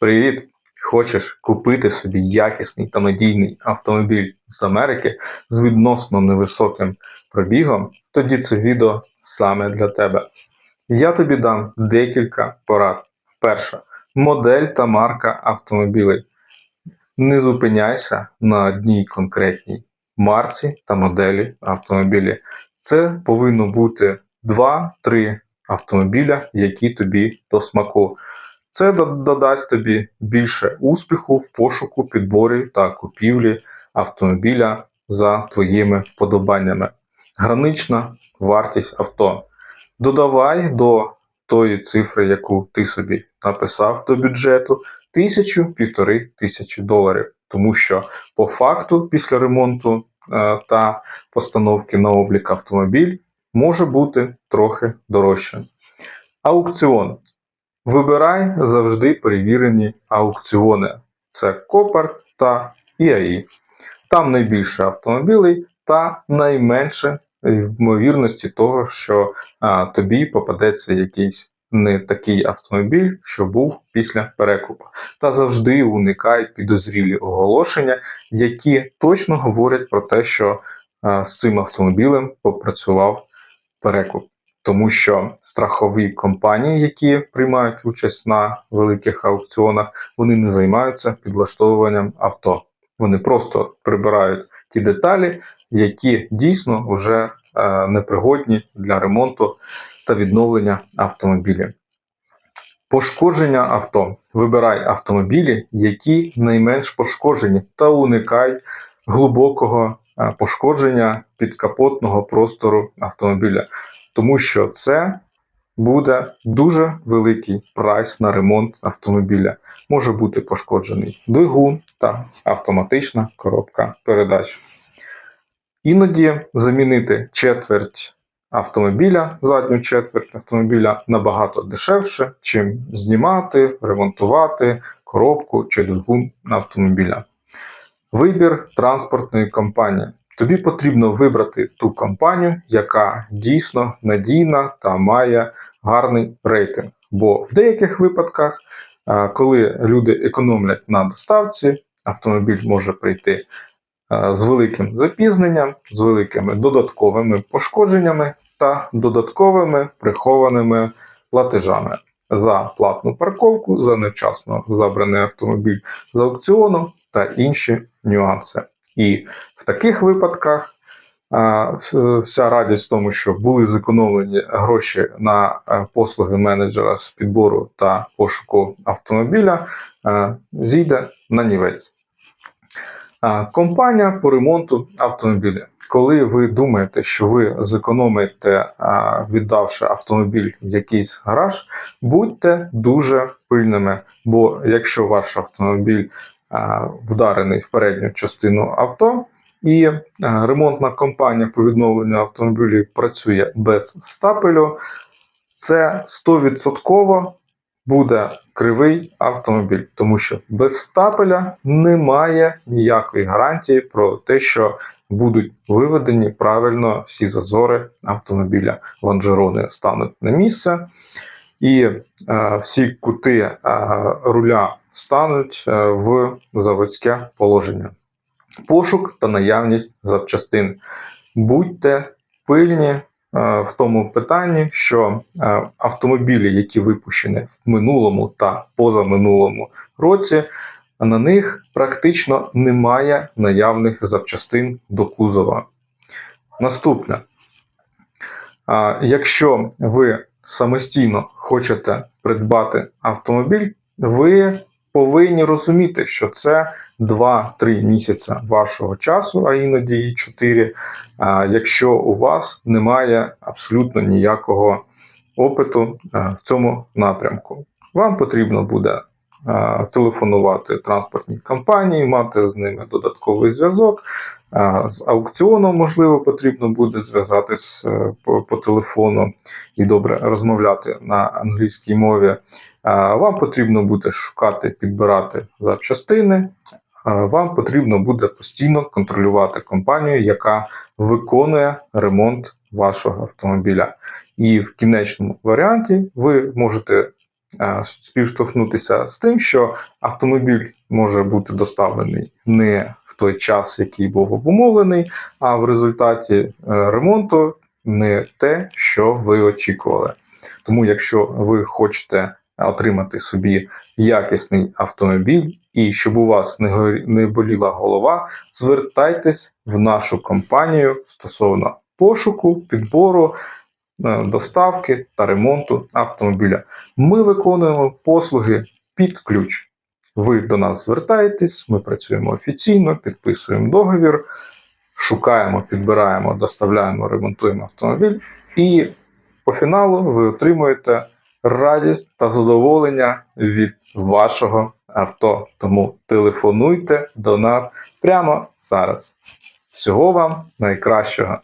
Привіт! Хочеш купити собі якісний та надійний автомобіль з Америки з відносно невисоким пробігом? Тоді це відео саме для тебе. Я тобі дам декілька порад. Перша модель та марка автомобілей. Не зупиняйся на одній конкретній марці та моделі автомобілі. Це повинно бути 2-3 автомобіля, які тобі до смаку. Це додасть тобі більше успіху в пошуку, підборі та купівлі автомобіля за твоїми вподобаннями. Гранична вартість авто. Додавай до тої цифри, яку ти собі написав до бюджету, тисячу півтори тисячі доларів. Тому що по факту після ремонту е, та постановки на облік автомобіль може бути трохи дорожче. Аукціон. Вибирай завжди перевірені аукціони. Це Копар та ІАІ. Там найбільше автомобілей та найменше ймовірності того, що а, тобі попадеться якийсь не такий автомобіль, що був після перекупу. Та завжди уникай підозрілі оголошення, які точно говорять про те, що а, з цим автомобілем попрацював перекуп тому що страхові компанії, які приймають участь на великих аукціонах, вони не займаються підлаштовуванням авто. Вони просто прибирають ті деталі, які дійсно вже е, непригодні для ремонту та відновлення автомобілів. Пошкодження авто. Вибирай автомобілі, які найменш пошкоджені, та уникай глибокого е, пошкодження підкапотного простору автомобіля тому що це буде дуже великий прайс на ремонт автомобіля. Може бути пошкоджений двигун та автоматична коробка передач. Іноді замінити четверть автомобіля, задню четверть автомобіля набагато дешевше, чим знімати, ремонтувати коробку чи двигун автомобіля. Вибір транспортної компанії. Тобі потрібно вибрати ту компанію, яка дійсно надійна та має гарний рейтинг. Бо в деяких випадках, коли люди економлять на доставці, автомобіль може прийти з великим запізненням, з великими додатковими пошкодженнями та додатковими прихованими платежами за платну парковку, за невчасно забраний автомобіль з аукціону та інші нюанси. І в таких випадках вся радість в тому, що були зекономлені гроші на е, послуги менеджера з підбору та пошуку автомобіля, е, зійде на нівець. Компанія по ремонту автомобіля. Коли ви думаєте, що ви зекономите, віддавши автомобіль в якийсь гараж, будьте дуже пильними, бо якщо ваш автомобіль вдарений в передню частину авто, і ремонтна компанія по відновленню автомобілів працює без стапелю, це 100% буде кривий автомобіль, тому що без стапеля немає ніякої гарантії про те, що будуть виведені правильно всі зазори автомобіля. Лонжерони стануть на місце, і е, всі кути е, руля стануть е, в заводське положення. Пошук та наявність запчастин. Будьте пильні е, в тому питанні, що е, автомобілі, які випущені в минулому та позаминулому році, на них практично немає наявних запчастин до кузова. Наступне, якщо ви самостійно хочете придбати автомобіль, ви повинні розуміти, що це 2-3 місяці вашого часу, а іноді і 4, якщо у вас немає абсолютно ніякого опиту в цьому напрямку. Вам потрібно буде телефонувати транспортній компанії, мати з ними додатковий зв'язок. З аукціоном, можливо, потрібно буде зв'язатись е, по, по телефону і добре розмовляти на англійській мові. Вам потрібно буде шукати, підбирати запчастини. Вам потрібно буде постійно контролювати компанію, яка виконує ремонт вашого автомобіля. І в кінечному варіанті ви можете е, співштовхнутися з тим, що автомобіль може бути доставлений не в той час, який був обумовлений, а в результаті е, ремонту не те, що ви очікували. Тому, якщо ви хочете отримати собі якісний автомобіль і щоб у вас не, боліла голова, звертайтесь в нашу компанію стосовно пошуку, підбору, е, доставки та ремонту автомобіля. Ми виконуємо послуги під ключ. Ви до нас звертаєтесь, ми працюємо офіційно, підписуємо договір, шукаємо, підбираємо, доставляємо, ремонтуємо автомобіль, і по фіналу ви отримуєте радість та задоволення від вашого авто. Тому телефонуйте до нас прямо зараз. Всього вам найкращого!